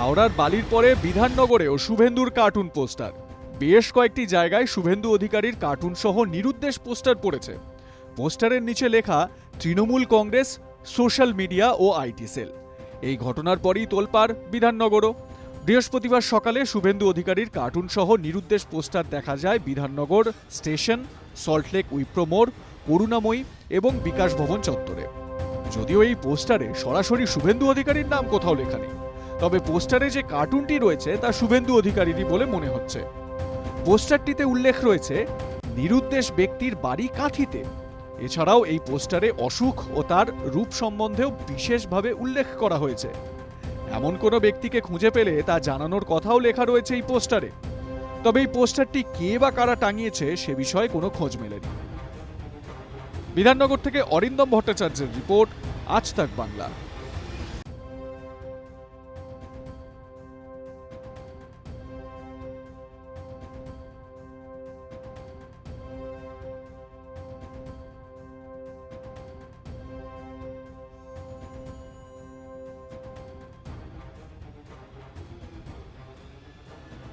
হাওড়ার বালির পরে বিধাননগরেও শুভেন্দুর কার্টুন পোস্টার। বেশ কয়েকটি জায়গায় শুভেন্দু অধিকারীর কার্টুন সহ নিরুদ্দেশ পোস্টার পড়েছে। পোস্টারের নিচে লেখা, তৃণমূল কংগ্রেস, সোশ্যাল মিডিয়া ও আইটি সেল। এই ঘটনার পরই তোলপাড় বিধাননগরও। বৃহস্পতিবার সকালে শুভেন্দু অধিকারীর কার্টুন সহ নিরুদ্দেশ পোস্টার দেখা যায় বিধাননগর স্টেশন সল্টলেক উইপ্রো মোড়, করুণাময়ী এবং বিকাশ ভবন চত্বরে। যদিও এই পোস্টারে সরাসরি শুভেন্দু অধিকারীর নাম কোথাও লেখা নেই। তবে পোস্টারে যে কার্টুনটি রয়েছে তা শুভেন্দু অধিকারীরই বলে মনে হচ্ছে। পোস্টারটিতে উল্লেখ রয়েছে, নিরুদ্দেশ ব্যক্তির বাড়ি কাঁথিতে। এছাড়াও এই পোস্টারে অসুখ ও তার রূপ সম্বন্ধেও বিশেষভাবে উল্লেখ করা হয়েছে। এমন কোনো ব্যক্তিকে খুঁজে পেলে তা জানানোর কথাও লেখা রয়েছে এই পোস্টারে। তবে এই পোস্টারটি কে বা কারা টাঙিয়েছে সে বিষয়ে কোনো খোঁজ মেলেনি। বিধাননগর থেকে অরিন্দম ভট্টাচার্যের রিপোর্ট, আজ তাক বাংলা।